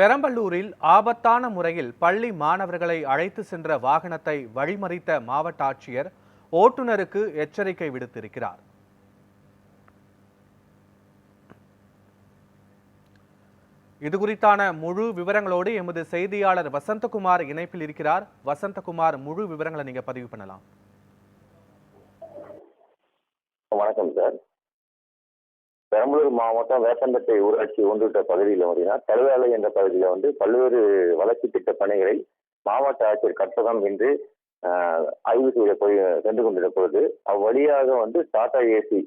பெரம்பலூரில் ஆபத்தான முறையில் பள்ளி மாணவர்களை அழைத்து சென்ற வாகனத்தை வழிமறித்த மாவட்ட ஆட்சியர் ஓட்டுநருக்கு எச்சரிக்கை விடுத்திருக்கிறார். இது குறித்தான முழு விவரங்களோடு எமது செய்தியாளர் வசந்தகுமார் இணைப்பில் இருக்கிறார். வசந்தகுமார் முழு விவரங்களை நீங்க பதிவு பண்ணலாம். வணக்கம் சார். பெரம்பலூர் மாவட்டம் வேப்பந்தட்டை ஊராட்சி ஒன்றிட்ட பகுதியில் பார்த்தீங்கன்னா தழுவாலை என்ற பகுதியில் வந்து பல்வேறு வளர்ச்சி திட்ட பணிகளை மாவட்ட ஆட்சியர் கற்பகம் இன்று ஆய்வு செய்த போய் சென்று கொண்டிருந்த பொழுது அவ்வழியாக வந்து டாடா ஏசி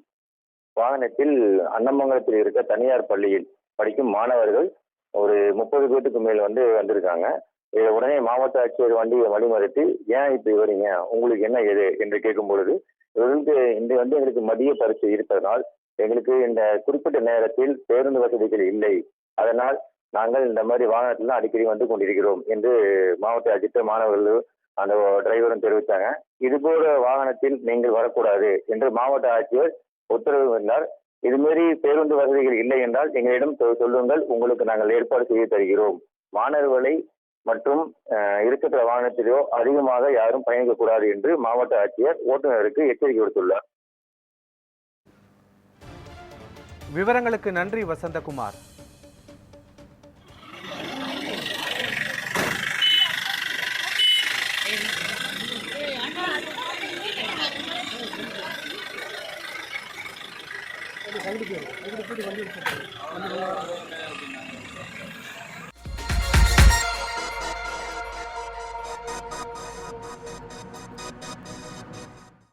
வாகனத்தில் அன்னமங்கலத்தில் இருக்க தனியார் பள்ளியில் படிக்கும் மாணவர்கள் ஒரு முப்பது பேருக்கு மேல் வந்து வந்திருக்காங்க. இதை உடனே மாவட்ட ஆட்சியர் வண்டியை வழிமறித்து ஏன் இப்படி வரீங்க உங்களுக்கு என்ன எது? என்று கேட்கும் பொழுது இவர்களுக்கு இன்று வந்து எங்களுக்கு மதிய பரிசு இருப்பதனால் எங்களுக்கு இந்த குறிப்பிட்ட நேரத்தில் பேருந்து வசதிகள் இல்லை. அதனால் நாங்கள் இந்த மாதிரி வாகனத்தில் தான் அடிக்கடி வந்து கொண்டிருக்கிறோம் என்று மாவட்ட அஜித்த மாணவர்கள் அந்த டிரைவரும் தெரிவித்தாங்க. இதுபோல வாகனத்தில் நீங்கள் வரக்கூடாது என்று மாவட்ட ஆட்சியர் உத்தரவு வந்தார் இதுமாரி பேருந்து வசதிகள் இல்லை என்றால் எங்களிடம் சொல்லுங்கள். உங்களுக்கு நாங்கள் ஏற்பாடு செய்து தருகிறோம். மாணவர்களை மற்றும் இருசக்கர வாகனத்திலோ அதிகமாக யாரும் பயணிக்கக்கூடாது என்று மாவட்ட ஆட்சியர் ஓட்டுநருக்கு எச்சரிக்கை விடுத்துள்ளார். விவரங்களுக்கு நன்றி வசந்தகுமார்.